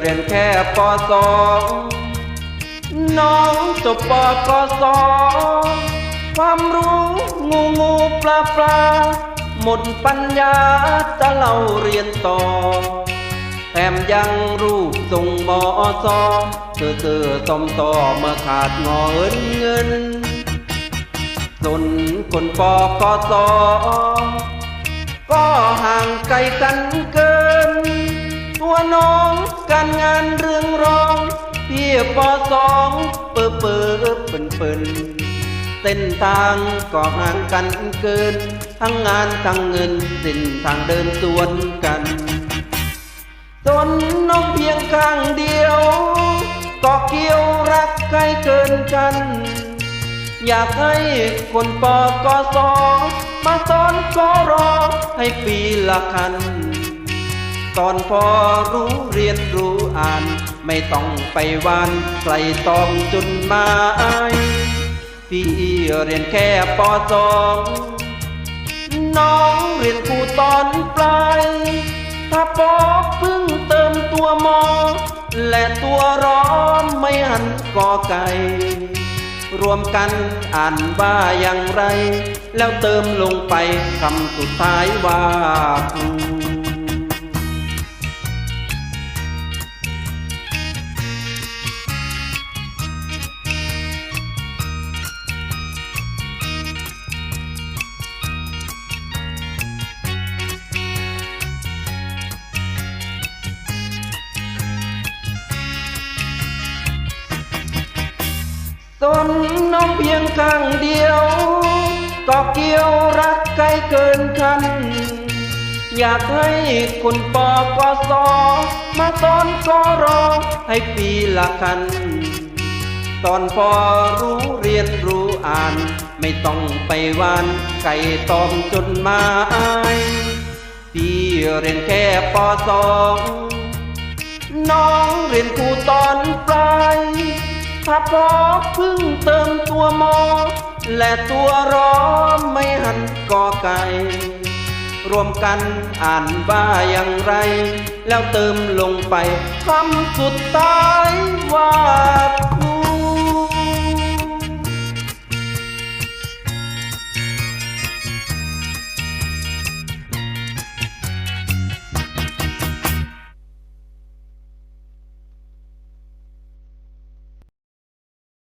เรียนแค่ปสองน้องจบปกสความรู้งูงูปลาปลาหมดปัญญาจะเล่าเรียนต่อแถมยังรูปทรงมอซอเธอเธอตอมต่อเมื่อขาดงอเอินเงินสนคนปกสก็ห่างไกลกันเกิน ตัวน้อง การงานเรื่องรอง พี่ปอสองเปิดเปิดเปินเปินเส้นทางก็ห่างกันเกิน ทั้งงานทั้งเงินเส้นทางเดินสวนกันจนน้องเพียงข้างเดียว ก็เกี่ยวรักใครเกินกัน อยากให้คนปอกสมาสอนก็รอให้ปีละคัน ตอนพอรู้เรียนรู้อ่าน ไม่ต้องไปวานใครต้องจุนหมายพี่เรียนแค่ปสองน้องเรียนครูตอนปลาย ถ้าปอกพิ่งเติมตัวมอ และตัวร้อมไม่หันกอไก่รวมกันอ่านว่าอย่างไร แล้วเติมลงไปคำสุดท้ายว่าครู ตนน้องเพียงข้างเดียวก็เกี่ยวรักใกลเกินคัน อยากให้คนปอกสอมาสอนกรอให้ปีละคัน ตอนพอรู้เรียนรู้อ่าน ไม่ต้องไปวานไก่ตอมจนมาอายพี่เรียนแค่ปอสองน้องเรียนครูตอน ถ้าพอเพิ่งเติมตัวมอ และตัวร้อไม่หันกอไก่รวมกันอ่านว่าอย่างไร แล้วเติมลงไปคำสุดท้ายว่า